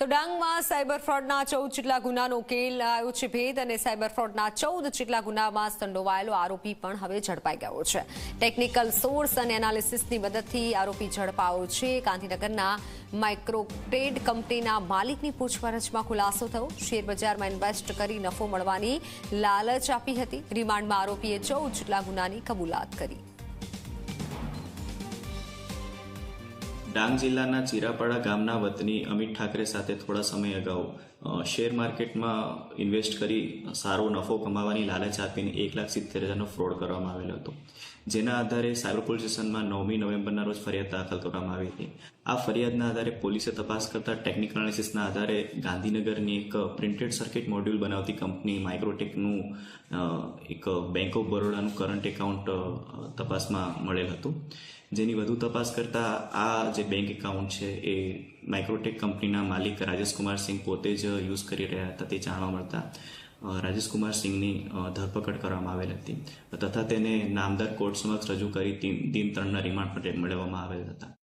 તો ડાંગમાં સાયબર ફ્રોડના ચૌદ જેટલા ગુનાનો ઉકેલ આવ્યો છે ભેદ અને સાયબર ફ્રોડના ચૌદ જેટલા ગુનામાં સંડોવાયેલો આરોપી પણ હવે ઝડપાઈ ગયો છે. ટેકનિકલ સોર્સ અને એનાલિસિસની મદદથી આરોપી ઝડપાયો છે. ગાંધીનગરના માઇક્રોટ્રેડ કંપનીના માલિકની પૂછપરછમાં ખુલાસો થયો. શેરબજારમાં ઇન્વેસ્ટ કરી નફો મળવાની લાલચ આપી હતી. રિમાન્ડમાં આરોપીએ ચૌદ જેટલા ગુનાની કબૂલાત કરી. ડાંગ જિલ્લાના ચિરાપાડા ગામના વતની અમિત ઠાકરે સાથે થોડા સમય અગાઉ શેર માર્કેટમાં ઇન્વેસ્ટ કરી સારો નફો કમાવાની લાલચ આપીને એક લાખ સિત્તેર હજારનો ફ્રોડ કરવામાં આવેલો હતો. જેના આધારે સાયબર પોલીસ સ્ટેશનમાં નવમી નવેમ્બરના રોજ ફરિયાદ દાખલ કરવામાં આવી હતી. આ ફરિયાદના આધારે પોલીસે તપાસ કરતા ટેકનિકલ એનાલિસિસના આધારે ગાંધીનગરની એક પ્રિન્ટેડ સર્કિટ મોડ્યુલ બનાવતી કંપની માઇક્રોટેકનું એક બેંક ઓફ બરોડાનું કરંટ એકાઉન્ટ તપાસમાં મળેલ હતું. જેની વધુ તપાસ કરતા આ જે બેંક એકાઉન્ટ છે એ માઇક્રોટેક કંપનીના માલિક રાજેશકુમાર સિંહ પોતે જ યુઝ કરી રહ્યા હતા તે જાણવા મળતા. રાજેશકુમાર સિંઘની ધરપકડ કરવામાં આવેલ હતી. તથા તેને નામદાર કોર્ટ સમક્ષ રજૂ કરી તીન ત્રણના રિમાન્ડ પર મેળવવામાં આવેલ હતા.